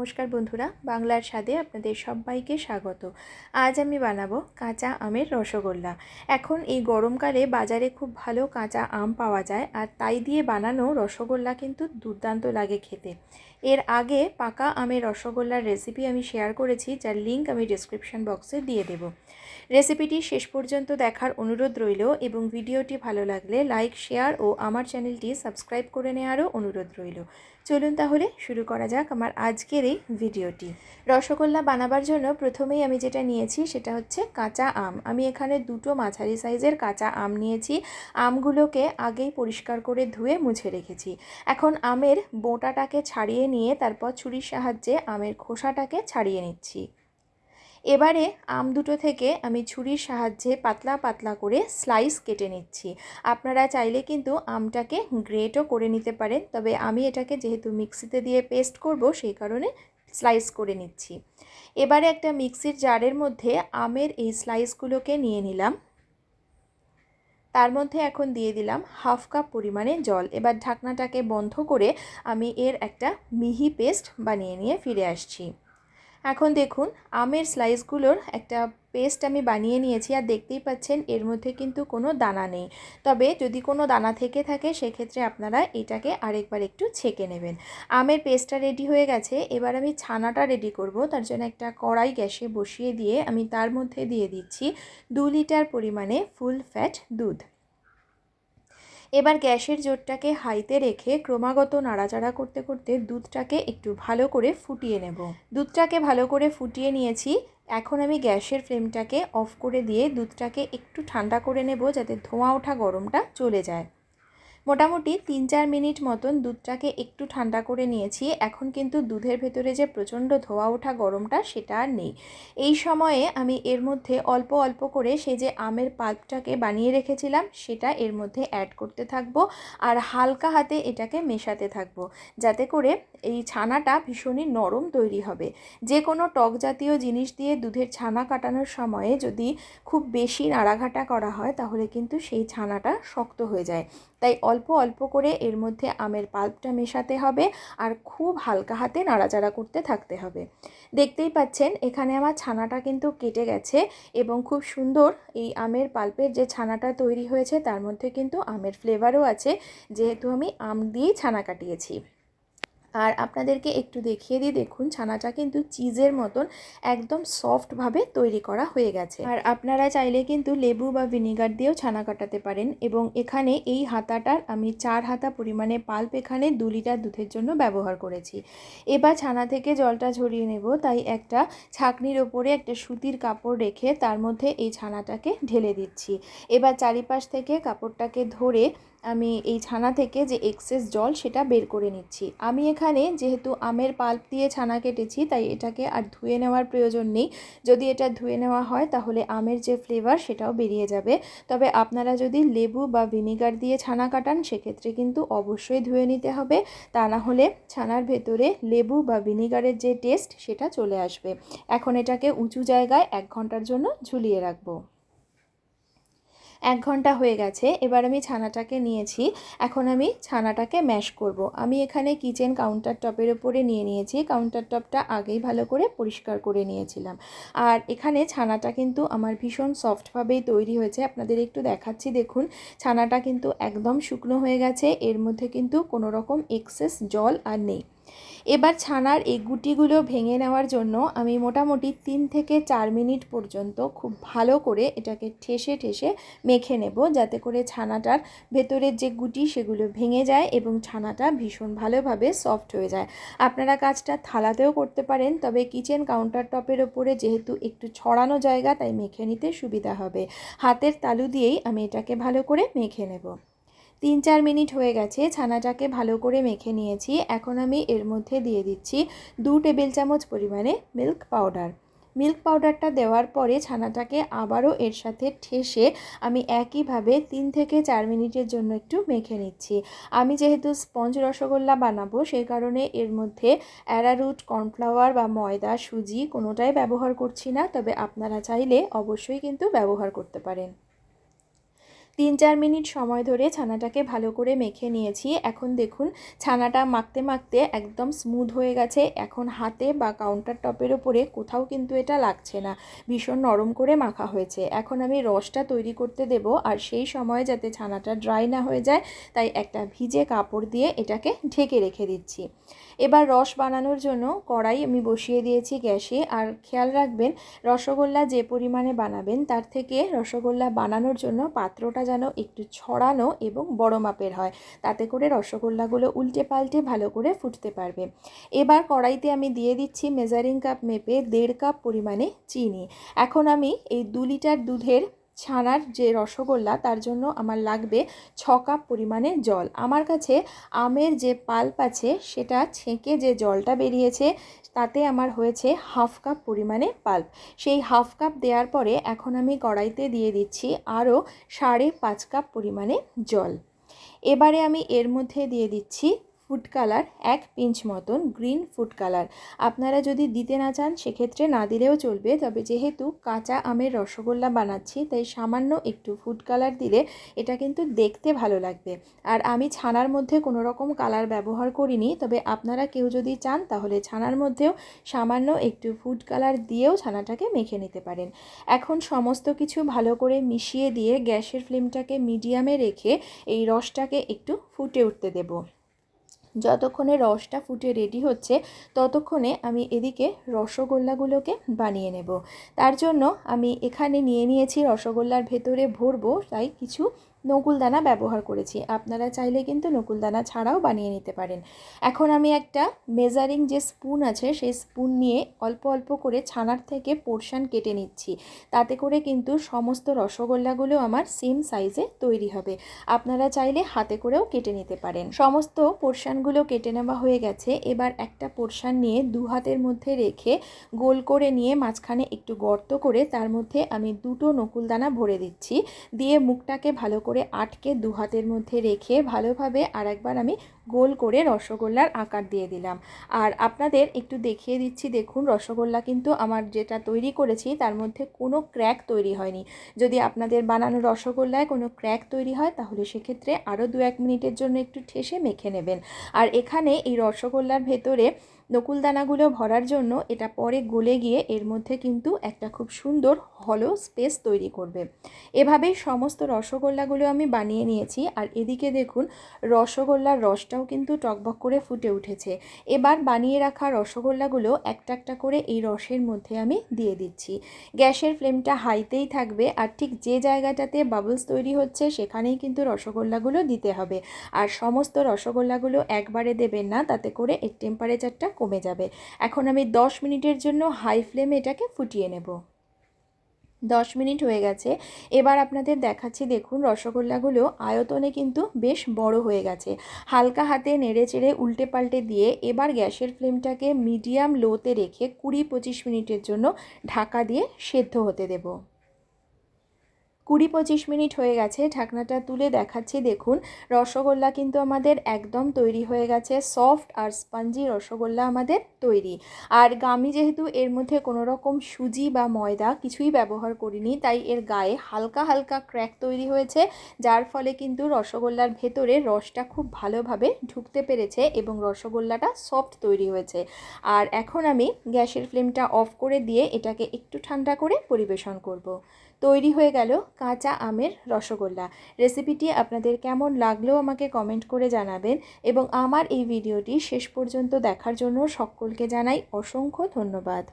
নমস্কার বন্ধুরা, বাংলার স্বাদে আপনাদের সবাইকে স্বাগত। আজ আমি বানাবো কাঁচা আমের রসগোল্লা। এখন এই গরমকালে বাজারে খুব ভালো কাঁচা আম পাওয়া যায় আর তাই দিয়ে বানানো রসগোল্লা কিন্তু দুর্দান্ত লাগে খেতে। এর আগে পাকা আমের রসগোল্লার রেসিপি আমি শেয়ার করেছি, যার লিঙ্ক আমি ডিসক্রিপশন বক্সে দিয়ে দেব। রেসিপিটি শেষ পর্যন্ত দেখার অনুরোধ রইল এবং ভিডিওটি ভালো লাগলে লাইক শেয়ার ও আমার চ্যানেলটি সাবস্ক্রাইব করে নেওয়ারও অনুরোধ রইল। চলুন তাহলে শুরু করা যাক আমার আজকের এই ভিডিওটি। রসগোল্লা বানাবার জন্য প্রথমেই আমি যেটা নিয়েছি সেটা হচ্ছে কাঁচা আম। আমি এখানে দুটো মাঝারি সাইজের কাঁচা আম নিয়েছি। আমগুলোকে আগেই পরিষ্কার করে ধুয়ে মুছে রেখেছি। এখন আমের বোঁটাটাকে ছাড়িয়ে নিয়ে তারপর ছুরির সাহায্যে আমের খোসাটাকে ছাড়িয়ে নিচ্ছি। এবারে আম দুটো থেকে আমি ছুরির সাহায্যে পাতলা পাতলা করে স্লাইস কেটে নিচ্ছি। আপনারা চাইলে কিন্তু আমটাকে গ্রেটও করে নিতে পারেন, তবে আমি এটাকে যেহেতু মিক্সিতে দিয়ে পেস্ট করব, সেই কারণে স্লাইস করে নিচ্ছি। এবারে একটা মিক্সির জারের মধ্যে আমের এই স্লাইসগুলোকে নিয়ে নিলাম। তার মধ্যে এখন দিয়ে দিলাম হাফ কাপ পরিমাণে জল। এবার ঢাকনাটাকে বন্ধ করে আমি এর একটা মিহি পেস্ট বানিয়ে নিয়ে ফিরে আসছি। এখন দেখুন, আমের স্লাইসগুলোর একটা পেস্ট আমি বানিয়ে নিয়েছি আর দেখতেই পাচ্ছেন এর মধ্যে কিন্তু কোনো দানা নেই। তবে যদি কোনো দানা থেকে থাকে, সেক্ষেত্রে আপনারা এটাকে আরেকবার একটু ছেঁকে নেবেন। আমের পেস্টটা রেডি হয়ে গেছে, এবার আমি ছানাটা রেডি করব। তার জন্য একটা কড়াই গ্যাসে বসিয়ে দিয়ে আমি তার মধ্যে দিয়ে দিচ্ছি দু লিটার পরিমাণে ফুল ফ্যাট দুধ। এবার গ্যাসের জোরটাকে হাইতে রেখে ক্রমাগত নাড়াচাড়া করতে করতে দুধটাকে একটু ভালো করে ফুটিয়ে নেব। দুধটাকে ভালো করে ফুটিয়ে নিয়েছি। এখন আমি গ্যাসের ফ্লেমটাকে অফ করে দিয়ে দুধটাকে একটু ঠান্ডা করে নেব যাতে ধোঁয়া ওঠা গরমটা চলে যায়। মোটামুটি তিন চার মিনিট মতন দুধটাকে একটু ঠান্ডা করে নিয়েছি। এখন কিন্তু দুধের ভেতরে যে প্রচণ্ড ধোয়া ওঠা গরমটা সেটা আর নেই। এই সময়ে আমি এর মধ্যে অল্প অল্প করে সে যে আমের পাল্পটাকে বানিয়ে রেখেছিলাম, সেটা এর মধ্যে অ্যাড করতে থাকব আর হালকা হাতে এটাকে মেশাতে থাকব। যাতে করে এই ছানাটা ভীষণই নরম তৈরি হবে। যে কোনো টক জাতীয় জিনিস দিয়ে দুধের ছানা কাটানোর সময়ে যদি খুব বেশি নাড়াঘাটা করা হয়, তাহলে কিন্তু সেই ছানাটা শক্ত হয়ে যায়। তাই অল্প অল্প অল্প করে এর মধ্যে আমের পাল্পটা মেশাতে হবে আর খুব হালকা হাতে নাড়াচাড়া করতে থাকতে হবে। দেখতেই পাচ্ছেন, এখানে আমার ছানাটা কিন্তু কেটে গেছে এবং খুব সুন্দর এই আমের পাল্পের যে ছানাটা তৈরি হয়েছে তার মধ্যে কিন্তু আমের ফ্লেভারও আছে। যেহেতু আমি আম দিয়েই ছানা কাটিয়েছি। আর আপনাদেরকে একটু দেখিয়ে দিই দেখুন, ছানাটা কিন্তু চিজের মতন একদম সফটভাবে তৈরি করা হয়ে গেছে। আর আপনারা চাইলে কিন্তু লেবু বা ভিনিগার দিয়েও ছানা কাটাতে পারেন এবং এখানে এই হাতাটার আমি চার হাতা পরিমাণে পাল্প এখানে দু লিটার দুধের জন্য ব্যবহার করেছি। এবার ছানা থেকে জলটা ঝরিয়ে নেব, তাই একটা ছাকনির ওপরে একটা সুতির কাপড় রেখে তার মধ্যে এই ছানাটাকে ঢেলে দিচ্ছি। এবার চারিপাশ থেকে কাপড়টাকে ধরে আমি এই ছানা থেকে যে এক্সেস জল সেটা বের করে নিচ্ছি। আমি এখানে যেহেতু আমের পাল্প দিয়ে ছানা কেটেছি, তাই এটাকে আর ধুয়ে নেওয়ার প্রয়োজন নেই। যদি এটা ধুয়ে নেওয়া হয়, তাহলে আমের যে ফ্লেভার সেটাও বেরিয়ে যাবে। তবে আপনারা যদি লেবু বা ভিনিগার দিয়ে ছানা কাটান, সেক্ষেত্রে কিন্তু অবশ্যই ধুয়ে নিতে হবে। তা না হলে ছানার ভেতরে লেবু বা ভিনিগারের যে টেস্ট সেটা চলে আসবে। এখন এটাকে উঁচু জায়গায় এক ঘণ্টার জন্য ঝুলিয়ে রাখব। এক ঘণ্টা হয়ে গেছে, এবার আমি ছানাটাকে নিয়েছি। এখন আমি ছানাটাকে ম্যাশ করব। আমি এখানে কিচেন কাউন্টার টপের ওপরে নিয়ে নিয়েছি। কাউন্টার টপটা আগেই ভালো করে পরিষ্কার করে নিয়েছিলাম। আর এখানে ছানাটা কিন্তু আমার ভীষণ সফটভাবেই তৈরি হয়েছে। আপনাদের একটু দেখাচ্ছি, দেখুন। ছানাটা কিন্তু একদম শুকনো হয়ে গেছে। এর মধ্যে কিন্তু কোনো রকম এক্সেস জল আর নেই। এবার ছানার এই গুটিগুলো ভেঙে নেওয়ার জন্য আমি মোটামুটি তিন থেকে চার মিনিট পর্যন্ত খুব ভালো করে এটাকে ঠেসে ঠেসে মেখে নেব, যাতে করে ছানাটার ভেতরের যে গুটি সেগুলো ভেঙে যায় এবং ছানাটা ভীষণ ভালোভাবে সফট হয়ে যায়। আপনারা কাজটা থালাতেও করতে পারেন, তবে কিচেন কাউন্টার টপের ওপরে যেহেতু একটু ছড়ানো জায়গা, তাই মেখে নিতে সুবিধা হবে। হাতের তালু দিয়েই আমি এটাকে ভালো করে মেখে নেব। তিন চার মিনিট হয়ে গেছে, ছানাটাকে ভালো করে মেখে নিয়েছি। এখন আমি এর মধ্যে দিয়ে দিচ্ছি দু টেবিল চামচ পরিমাণে মিল্ক পাউডার মিল্ক পাউডারটা দেওয়ার পরে ছানাটাকে আবারও এর সাথে ঠেসে আমি একইভাবে তিন থেকে চার মিনিটের জন্য একটু মেখে নিচ্ছি। আমি যেহেতু স্পঞ্জ রসগোল্লা বানাবো, সেই কারণে এর মধ্যে অ্যারারুট, কর্নফ্লাওয়ার বা ময়দা, সুজি কোনোটাই ব্যবহার করছি না, তবে আপনারা চাইলে অবশ্যই কিন্তু ব্যবহার করতে পারেন। তিন চার মিনিট সময় ধরে ছানাটাকে ভালো করে মেখে নিয়েছি। এখন দেখুন, ছানাটা মাখতে মাখতে একদম স্মুথ হয়ে গেছে। এখন হাতে বা কাউন্টার টপের ওপরে কোথাও কিন্তু এটা লাগছে না। ভীষণ নরম করে মাখা হয়েছে। এখন আমি রসটা তৈরি করতে দেব আর সেই সময় যাতে ছানাটা ড্রাই না হয়ে যায়, তাই একটা ভিজে কাপড় দিয়ে এটাকে ঢেকে রেখে দিচ্ছি। এবার রস বানানোর জন্য কড়াই আমি বসিয়ে দিয়েছি গ্যাসে। আর খেয়াল রাখবেন, রসগোল্লা যে পরিমাণে বানাবেন, তার থেকে রসগোল্লা বানানোর জন্য পাত্রটা যেন একটু ছড়ানো এবং বড় মাপের হয়। তাতে করে রসগোল্লাগুলো উল্টে পাল্টে ভালো করে ফুটতে পারবে। এবার কড়াইতে আমি দিয়ে দিচ্ছি মেজারিং কাপ মেপে দেড় কাপ পরিমাণে চিনি। এখন আমি এই দু লিটার দুধের ছানার যে রসগোল্লা, তার জন্য আমার লাগবে ছ কাপ পরিমাণে জল। আমার কাছে আমের যে পাল্প আছে, সেটা ছেঁকে যে জলটা বেরিয়েছে, তাতে আমার হয়েছে হাফ কাপ পরিমাণে পাল্প। সেই হাফ কাপ দেওয়ার পরে এখন আমি কড়াইতে দিয়ে দিচ্ছি আরও সাড়ে পাঁচ কাপ পরিমাণে জল। এবারে আমি এর মধ্যে দিয়ে দিচ্ছি ফুড কালার এক পিঞ্চ মতন গ্রিন ফুড কালার আপনারা যদি দিতে না চান, সেক্ষেত্রে না দিলেও চলবে। তবে যেহেতু কাঁচা আমের রসগোল্লা বানাচ্ছি, তাই সামান্য একটু ফুড কালার দিলে এটা কিন্তু দেখতে ভালো লাগবে। আর আমি ছানার মধ্যে কোনো রকম কালার ব্যবহার করিনি, তবে আপনারা কেউ যদি চান, তাহলে ছানার মধ্যেও সামান্য একটু ফুড কালার দিয়েও ছানাটাকে মেখে নিতে পারেন। এখন সমস্ত কিছু ভালো করে মিশিয়ে দিয়ে গ্যাসের ফ্লেমটাকে মিডিয়ামে রেখে এই রসটাকে একটু ফুটে উঠতে দেবো। যতক্ষণে রসটা ফুটে রেডি হচ্ছে, ততক্ষণে আমি এদিকে রসগোল্লাগুলোকে বানিয়ে নেব। তার জন্য আমি এখানে নিয়ে নিয়েছি রসগোল্লার ভেতরে ভরবো, তাই কিছু নকুলদানা ব্যবহার করেছি। আপনারা চাইলে কিন্তু নকুলদানা ছাড়াও বানিয়ে নিতে পারেন। এখন আমি একটা মেজারিং যে স্পুন আছে, সেই স্পুন নিয়ে অল্প অল্প করে ছানার থেকে পোর্শান কেটে নিচ্ছি। তাতে করে কিন্তু সমস্ত রসগোল্লাগুলো আমার সেম সাইজে তৈরি হবে। আপনারা চাইলে হাতে করেও কেটে নিতে পারেন। সমস্ত পোর্শানগুলো কেটে নেওয়া হয়ে গেছে। এবার একটা পোর্শান নিয়ে দু হাতের মধ্যে রেখে গোল করে নিয়ে মাঝখানে একটু গর্ত করে তার মধ্যে আমি দুটো নকুলদানা ভরে দিচ্ছি। দিয়ে মুখটাকে ভালো করে আটকে দু হাতের মধ্যে রেখে ভালোভাবে আরেকবার আমি গোল করে রসগোল্লার আকার দিয়ে দিলাম। আর আপনাদের একটু দেখিয়ে দিচ্ছি, দেখুন রসগোল্লা কিন্তু আমার যেটা তৈরি করেছি তার মধ্যে কোনো ক্র্যাক তৈরি হয়নি। যদি আপনাদের বানানো রসগোল্লায় কোনো ক্র্যাক তৈরি হয় তাহলে সেক্ষেত্রে আরও দু এক মিনিটের জন্য একটু ঠেসে মেখে নেবেন। আর এখানে এই রসগোল্লার ভেতরে নকুলদানাগুলো ভরার জন্য এটা পরে গলে গিয়ে এর মধ্যে কিন্তু একটা খুব সুন্দর হলো স্পেস তৈরি করবে। এভাবেই সমস্ত রসগোল্লাগুলো আমি বানিয়ে নিয়েছি আর এদিকে দেখুন রসগোল্লার রসটাও কিন্তু টকবক করে ফুটে উঠেছে। এবার বানিয়ে রাখা রসগোল্লাগুলো একটা একটা করে এই রসের মধ্যে আমি দিয়ে দিচ্ছি। গ্যাসের ফ্লেমটা হাইতেই থাকবে আর ঠিক যে জায়গাটাতে বাবলস তৈরি হচ্ছে সেখানেই কিন্তু রসগোল্লাগুলো দিতে হবে। আর সমস্ত রসগোল্লাগুলো একবারে দেবেন না, তাতে করে এর টেম্পারেচারটা কমে যাবে। এখন আমি 10 মিনিটের জন্য হাই ফ্লেমে এটাকে ফুটিয়ে নেব। দশ মিনিট হয়ে গেছে। এবার আপনাদের দেখাচ্ছি, দেখুন, রসগোল্লাগুলো আয়তনে কিন্তু বেশ বড় হয়ে গেছে। হালকা হাতে নেড়ে চেড়ে উল্টে পাল্টে দিয়ে এবার গ্যাসের ফ্লেমটাকে মিডিয়াম লোতে রেখে কুড়ি পঁচিশ মিনিটের জন্য ঢাকা দিয়ে সেদ্ধ হতে দেবো। কুড়ি পঁচিশ মিনিট হয়ে গেছে, ঢাকনাটা তুলে দেখাচ্ছি। দেখুন, রসগোল্লা কিন্তু আমাদের একদম তৈরি হয়ে গেছে, সফট আর স্পঞ্জি রসগোল্লা আমাদের তৈরি। আর গামি যেহেতু এর মধ্যে কোনো রকম সুজি বা ময়দা কিছুই ব্যবহার করিনি, তাই এর গায়ে হালকা হালকা ক্র্যাক তৈরি হয়েছে, যার ফলে কিন্তু রসগোল্লার ভেতরে রসটা খুব ভালোভাবে ঢুকতে পেরেছে এবং রসগোল্লাটা সফট তৈরি হয়েছে। আর এখন আমি গ্যাসের ফ্লেমটা অফ করে দিয়ে এটাকে একটু ঠান্ডা করে পরিবেশন করব। তৈরি হয়ে গেল কাঁচা আমের রসগোল্লা। রেসিপিটি আপনাদের কেমন লাগলেও আমাকে কমেন্ট করে জানাবেন এবং আমার এই ভিডিওটি শেষ পর্যন্ত দেখার জন্য সকলকে জানাই অসংখ্য ধন্যবাদ।